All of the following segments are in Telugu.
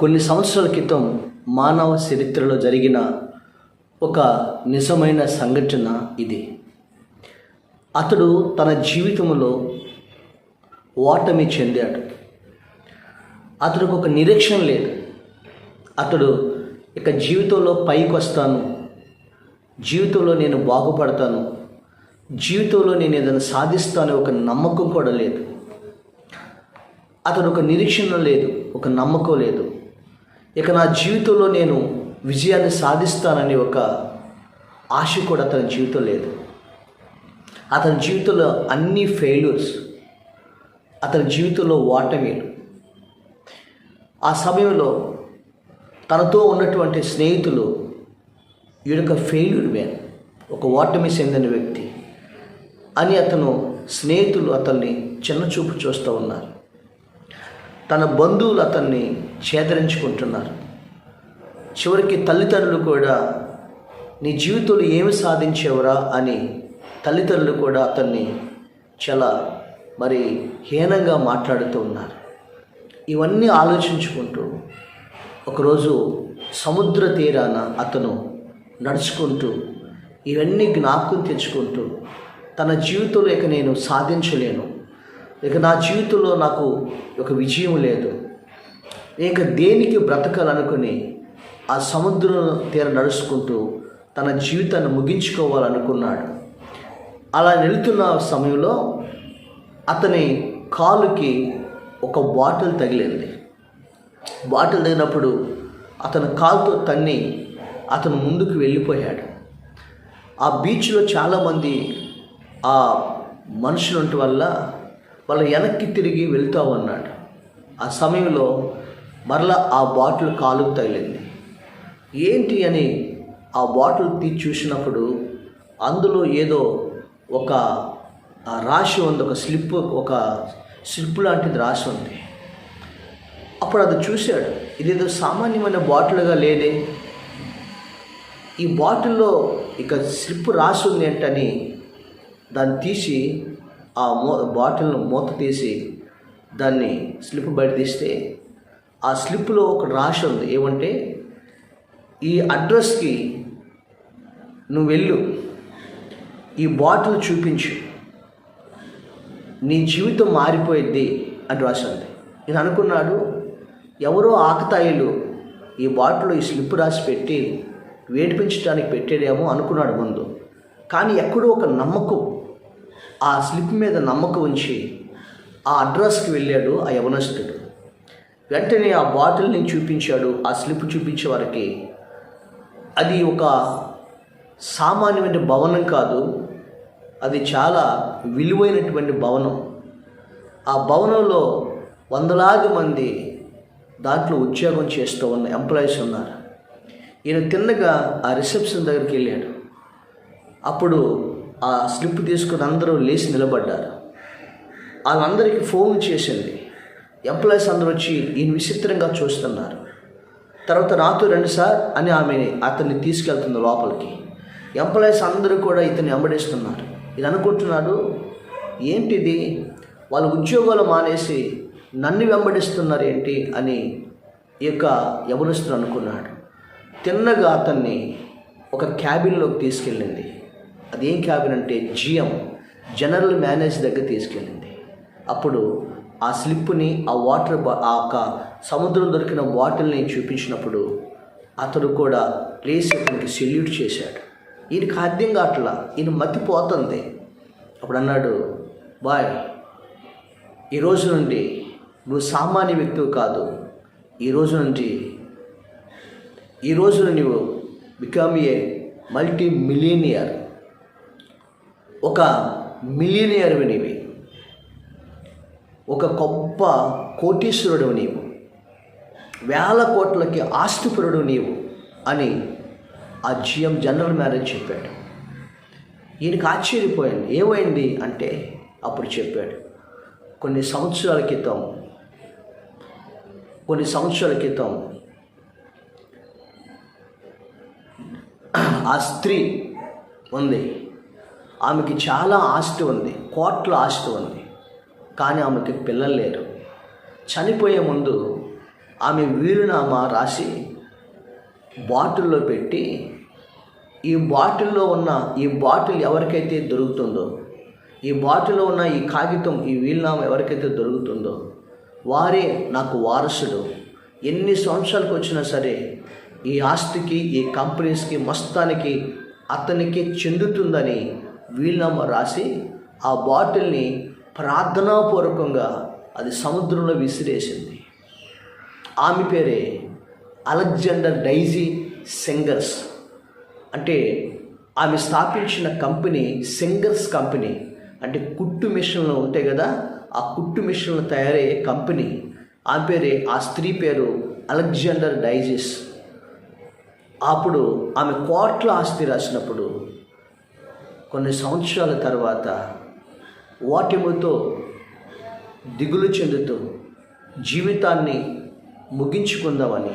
కొన్ని సంవత్సరాల క్రితం మానవ చరిత్రలో జరిగిన ఒక నిజమైన సంఘటన ఇది. అతడు తన జీవితంలో ఓటమి చెందాడు. అతడికి ఒక నిరీక్షణ లేదు. అతడు ఇక జీవితంలో పైకి వస్తాను. జీవితంలో నేను బాగుపడతాను. జీవితంలో నేను ఏదైనా సాధిస్తాను ఒక నమ్మకం కూడా లేదు. అతడు ఒక నిరీక్షణ లేదు ఒక నమ్మకం లేదు. ఇక నా జీవితంలో నేను విజయాన్ని సాధిస్తానని ఒక ఆశ కూడా అతని జీవితం లేదు. అతని జీవితంలో అన్ని ఫెయిల్యూర్స్ అతని జీవితంలో ఓటమీలు ఆ సమయంలో తనతో ఉన్నటువంటి స్నేహితులు ఈయనొక ఫెయిల్యూర్ మ్యాన్ ఒక ఓటమి చెందిన వ్యక్తి అని అతను స్నేహితులు అతన్ని చిన్నచూపు చూస్తూ ఉన్నారు. తన బంధువులు అతన్ని చేదరించుకుంటున్నారు. చివరికి తల్లిదండ్రులు కూడా నీ జీవితంలో ఏమి సాధించేవరా? అని తల్లిదండ్రులు కూడా అతన్ని చాలా మరి హీనంగా మాట్లాడుతూ ఉన్నారు. ఇవన్నీ ఆలోచించుకుంటూ ఒకరోజు సముద్ర తీరాన అతను నడుచుకుంటూ ఇవన్నీ జ్ఞాపకం తెచ్చుకుంటూ తన జీవితంలో ఇక నేను సాధించలేను. ఇక నా జీవితంలో నాకు ఒక విజయం లేదు. ఇక దేనికి బ్రతకాలనుకుని ఆ సముద్రం తీర నడుచుకుంటూ తన జీవితాన్ని ముగించుకోవాలనుకున్నాడు. అలా వెళుతున్న సమయంలో అతని కాలుకి ఒక బాటిల్ తగిలింది. బాటిల్ తగినప్పుడు అతను కాలుతో తన్ని అతను ముందుకు వెళ్ళిపోయాడు. ఆ బీచ్లో చాలామంది ఆ మనుషులంటి వల్ల వాళ్ళ వెనక్కి తిరిగి వెళ్తావు ఉన్నాడు ఆ సమయంలో మరలా ఆ బాటిల్ కాలుకు తగిలింది. ఏంటి అని ఆ బాటిల్ తీసి చూసినప్పుడు అందులో ఏదో ఒక రాసి రాశి ఉంది ఒక స్లిప్ ఒక స్లిప్ లాంటిది రాసి ఉంది. అప్పుడు అది చూశాడు. ఇదేదో సామాన్యమైన బాటిల్గా లేదే. ఈ బాటిల్లో ఇక స్లిప్ రాసి ఉంది ఏంటని దాన్ని తీసి ఆ మూ బాటిల్ను మూత తీసి దాన్ని స్లిప్ బయట తీస్తే ఆ స్లిప్లో ఒక రాసి ఉంది. ఏమంటే ఈ అడ్రస్కి నువ్వు వెళ్ళు. ఈ బాటిల్ చూపించు. నీ జీవితం మారిపోయింది అని రాసింది నేను అనుకున్నాడు ఎవరో ఆకతాయిలు ఈ బాటిల్లో ఈ స్లిప్ రాసి పెట్టి వేడిపించడానికి పెట్టాడేమో అనుకున్నాడు ముందు. కానీ ఎక్కడో ఒక నమ్మకం ఆ స్లిప్ మీద నమ్మకం ఉంచి ఆ అడ్రస్కి వెళ్ళాడు ఆ యవనస్తుడు. వెంటనే ఆ బాటిల్ని చూపించాడు ఆ స్లిప్ చూపించే వారికి. అది ఒక సామాన్యమైన భవనం కాదు అది చాలా విలువైనటువంటి భవనం. ఆ భవనంలో వందలాది మంది దాంట్లో ఉద్యోగం చేస్తూ ఉన్న ఎంప్లాయీస్ ఉన్నారు. ఈయన తిన్నగా ఆ రిసెప్షన్ దగ్గరికి వెళ్ళాడు. అప్పుడు ఆ స్లిప్ తీసుకుని అందరూ లేచి నిలబడ్డారు. వాళ్ళందరికీ ఫోన్ చేసింది. ఎంప్లాయీస్ అందరూ వచ్చి ఈయన విచిత్రంగా చూస్తున్నారు. తర్వాత నాతో రండి సార్ అని ఆమె అతన్ని తీసుకెళ్తుంది లోపలికి. ఎంప్లాయీస్ అందరూ కూడా ఇతన్ని వెంబడిస్తున్నారు. ఇది అనుకుంటున్నాడు ఏంటిది? వాళ్ళ ఉద్యోగాలు మానేసి నన్ను వెంబడిస్తున్నారు ఏంటి? అని ఈ యొక్క యవనస్తుడు అనుకున్నాడు. తిన్నగా అతన్ని ఒక క్యాబిన్లోకి తీసుకెళ్ళింది. అదేం క్యాబిన్ అంటే జిఎం జనరల్ మేనేజ్ దగ్గర తీసుకెళ్ళింది. అప్పుడు ఆ స్లిప్ని ఆ వాటర్ ఆ యొక్క సముద్రం దొరికిన బాటిల్ని చూపించినప్పుడు అతడు కూడా లేచి అతనికి సెల్యూట్ చేశాడు. ఈయనకి అర్థం కావట్లా ఈయన మతిపోతుంది అప్పుడు అన్నాడు బాయ్ ఈ రోజు నుండి నువ్వు సామాన్య వ్యక్తివి కాదు. ఈ రోజు నుండి ఈ రోజున నువ్వు బికమ్ ఏ మల్టీ మిలీనియర్ ఒక మిలీనియర్ నీవి. ఒక గొప్ప కోటీశ్వరుడు నీవు. వేల కోట్లకి ఆస్తిపరుడు నీవు అని ఆ జిఎం జనరల్ మేనేజర్ చెప్పాడు. ఈయనకి ఆశ్చర్యపోయాడు ఏమైంది అంటే అప్పుడు చెప్పాడు కొన్ని సంవత్సరాల క్రితం కొన్ని సంవత్సరాల క్రితం ఆ స్త్రీ ఉంది. ఆమెకి చాలా ఆస్తి ఉంది. కోట్ల ఆస్తి ఉంది. కానీ ఆమెకి పిల్లలు లేరు. చనిపోయే ముందు ఆమె వీలునామా రాసి బాటిల్లో పెట్టి ఈ బాటిల్లో ఉన్న ఈ బాటిల్ ఎవరికైతే దొరుకుతుందో ఈ బాటిల్లో ఉన్న ఈ కాగితం ఈ వీలునామా ఎవరికైతే దొరుకుతుందో వారే నాకు వారసుడు. ఎన్ని సంవత్సరాలకు వచ్చినా సరే ఈ ఆస్తికి ఈ కంపెనీస్కి మొత్తానికి అతనికి చెందుతుందని వీలునామా రాసి ఆ బాటిల్ని ప్రార్థనాపూర్వకంగా అది సముద్రంలో విసిరేసింది. ఆమె పేరే అలెగ్జాండర్ డైజీ సింగర్స్. అంటే ఆమె స్థాపించిన కంపెనీ సింగర్స్ కంపెనీ. అంటే కుట్టు మిషన్లు ఉంటాయి కదా ఆ కుట్టు మిషన్లు తయారయ్యే కంపెనీ. ఆమె పేరే ఆ స్త్రీ పేరు అలెగ్జాండర్ డైజెస్. అప్పుడు ఆమె కోట్ల ఆస్తి రాసినప్పుడు కొన్ని సంవత్సరాల తర్వాత వాటిముతో దిగులు చెందుతూ జీవితాన్ని ముగించుకుందామని.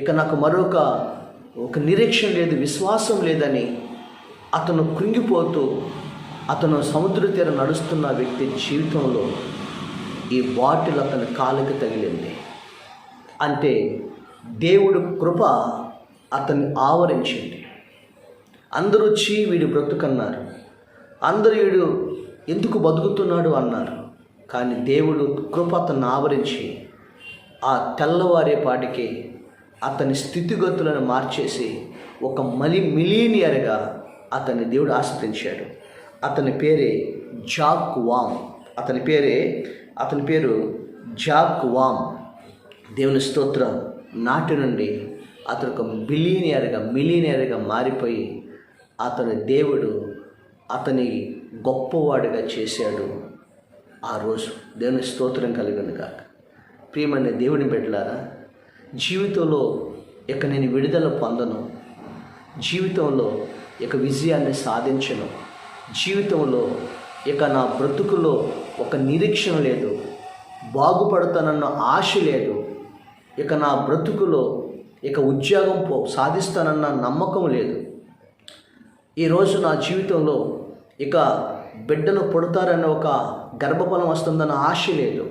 ఇక నాకు మరొక ఒక నిరీక్షణ లేదు విశ్వాసం లేదని అతను కృంగిపోతూ అతను సముద్ర తీరం నడుస్తున్న వ్యక్తి జీవితంలో ఈ బాటిల్ అతని కాలుకి తగిలింది. అంటే దేవుడు కృప అతన్ని ఆవరించింది. అందరూ వచ్చి వీడు బ్రతుకన్నారు. అందరూ వీడు ఎందుకు బతుకుతున్నాడు అన్నారు. కానీ దేవుడు కృప అతన్ని ఆవరించి ఆ తెల్లవారేపాటికి అతని స్థితిగతులను మార్చేసి ఒక మలి మిలీనియర్గా అతన్ని దేవుడు ఆశ్రయించాడు. అతని పేరే జాక్ వామ్ అతని పేరే అతని పేరు జాక్ వామ్ దేవుని స్తోత్రం నాటి నుండి అతను ఒక బిలీనియర్గా మిలీనియర్గా మారిపోయి అతని దేవుడు అతని గొప్పవాడిగా చేశాడు ఆ రోజు. దేవుని స్తోత్రం కలిగింది కాక ప్రియమైన దేవుని బిడ్డలారా జీవితంలో ఇక నేను విడుదల పొందను. జీవితంలో ఇక విజయాన్ని సాధించను. జీవితంలో ఇక నా బ్రతుకులో ఒక నిరీక్షణ లేదు. బాగుపడతానన్న ఆశ లేదు. ఇక నా బ్రతుకులో ఇక ఉద్యోగం పో సాధిస్తానన్న నమ్మకం లేదు. ఈరోజు నా జీవితంలో ఇక బిడ్డను పుడతారన్న ఒక గర్భఫలం వస్తుందన్న ఆశ లేదు.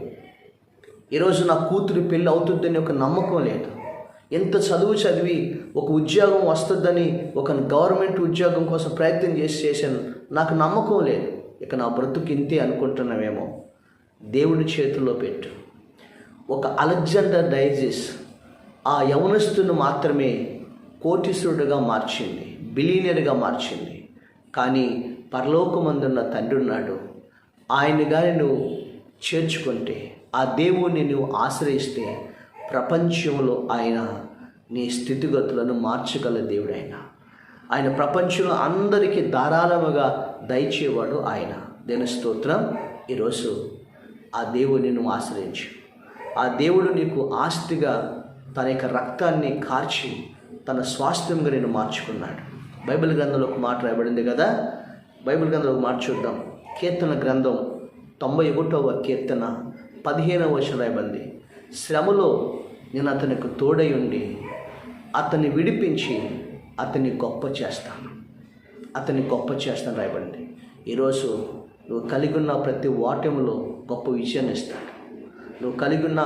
ఈరోజు నా కూతురు పెళ్ళి అవుతుందని ఒక నమ్మకం లేదు. ఎంత చదువు చదివి ఒక ఉద్యోగం వస్తుందని ఒక గవర్నమెంట్ ఉద్యోగం కోసం ప్రయత్నం చేసి చేశాను నాకు నమ్మకం లేదు. ఇక నా బ్రతుకు ఇంతే అనుకుంటున్నామేమో దేవుడి చేతుల్లో పెట్టు. ఒక అలెగ్జాండర్ డైజిస్ ఆ యవనస్తుని మాత్రమే కోటీశ్వరుడుగా మార్చింది బిలీనియర్గా మార్చింది. కానీ పరలోకమందున్న తండ్రి ఉన్నాడు ఆయన కానీ నువ్వు చేర్చుకుంటే ఆ దేవుణ్ణి నువ్వు ఆశ్రయిస్తే ప్రపంచంలో ఆయన నీ స్థితిగతులను మార్చగల దేవుడు ఆయన ఆయన ప్రపంచంలో అందరికీ ధారాళముగా దయచేవాడు ఆయన. దేని స్తోత్రం ఈరోజు ఆ దేవుడిని నువ్వు ఆశ్రయించు. ఆ దేవుడు నీకు ఆస్తిగా తన యొక్క రక్తాన్ని కార్చి తన స్వాస్థ్యంగా నేను మార్చుకున్నాడు. బైబిల్ గ్రంథంలో ఒక మాట రాయబడింది కదా? బైబిల్ గ్రంథంలో ఒక మాట చూద్దాం. కీర్తన గ్రంథం తొంభై ఒకటవ కీర్తన పదిహేనవ వర్షం రాయబడింది. శ్రమలో నేను అతనికి తోడై ఉండి అతన్ని విడిపించి అతన్ని గొప్ప చేస్తాను. అతన్ని గొప్ప చేస్తాను రాయబండి ఈరోజు నువ్వు కలిగి ఉన్న ప్రతి ఓటమిలో గొప్ప విజయాన్ని ఇస్తాడు. నువ్వు కలిగి ఉన్న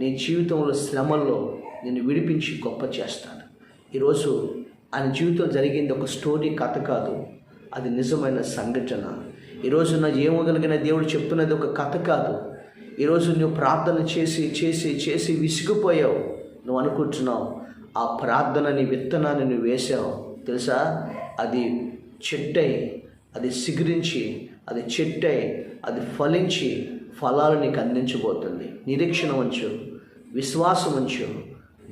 నీ జీవితంలో శ్రమల్లో నేను విడిపించి గొప్ప చేస్తాను ఈరోజు ఆయన జీవితంలో జరిగింది ఒక స్టోరీ కథ కాదు. అది నిజమైన సంఘటన. ఈరోజు నా కలిగిన దేవుడు చెప్తున్నది ఒక కథ కాదు. ఈరోజు నువ్వు ప్రార్థన చేసి చేసి చేసి విసిగిపోయావు. నువ్వు అనుకుంటున్నావు ఆ ప్రార్థనని విత్తనాన్ని నువ్వు వేసావు తెలుసా? అది చెట్టై అది సిగురించి అది చెట్టై అది ఫలించి ఫలాలు నీకు అందించబోతుంది. నిరీక్షణ ఉంచు విశ్వాసం ఉంచు.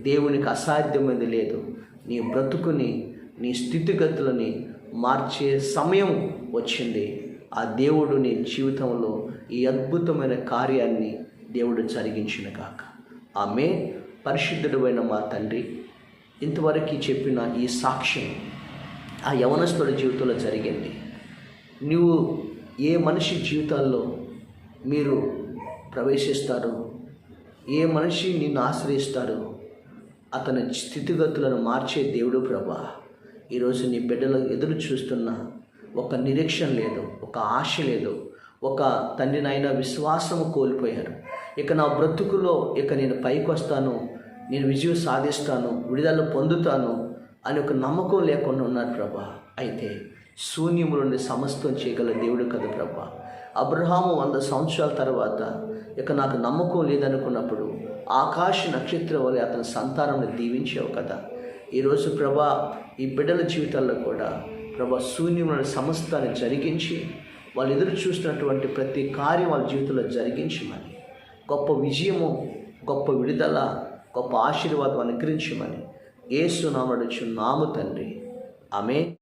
దేవునికి అసాధ్యమైనది లేదు. నీ బ్రతుకుని నీ స్థితిగతులని మార్చే సమయం వచ్చింది. ఆ దేవుడు నీ జీవితంలో ఈ అద్భుతమైన కార్యాన్ని దేవుడు జరిగించిన కాక ఆమె పరిశుద్ధుడైన మా తండ్రి ఇంతవరకు చెప్పిన ఈ సాక్ష్యం ఆ యవనస్తుల జీవితంలో జరిగింది. నువ్వు ఏ మనిషి జీవితాల్లో మీరు ప్రవేశిస్తారు? ఏ మనిషి నిన్ను ఆశ్రయిస్తారు? అతని స్థితిగతులను మార్చే దేవుడు ప్రభా. ఈరోజు నీ బిడ్డలు ఎదురు చూస్తున్న ఒక నిరీక్షణ లేదు ఒక ఆశ లేదు ఒక తండ్రి నాయన విశ్వాసము కోల్పోయారు. ఇక నా బ్రతుకులో ఇక నేను పైకి వస్తాను నేను విజయం సాధిస్తాను విడుదల పొందుతాను అని ఒక నమ్మకం లేకుండా ఉన్నాడు ప్రభా. అయితే శూన్యము నుండి సమస్తం చేయగల దేవుడు కదా ప్రభా. అబ్రహాము వంద సంవత్సరాల తర్వాత ఇక నాకు నమ్మకం లేదనుకున్నప్పుడు ఆకాశ నక్షత్రం వల్ల అతని సంతానం దీవించావు కదా. ఈరోజు ప్రభా ఈ బిడ్డల జీవితాల్లో కూడా ప్రభా శూన్యమైన సమస్తాన్ని జరిగించి వాళ్ళు ఎదురు చూసినటువంటి ప్రతి కార్యం వాళ్ళ జీవితంలో జరిగించమని గొప్ప విజయము గొప్ప విడుదల గొప్ప ఆశీర్వాదం అనుగ్రహించమని ఏసునామడుచు నాము తండ్రి. ఆమె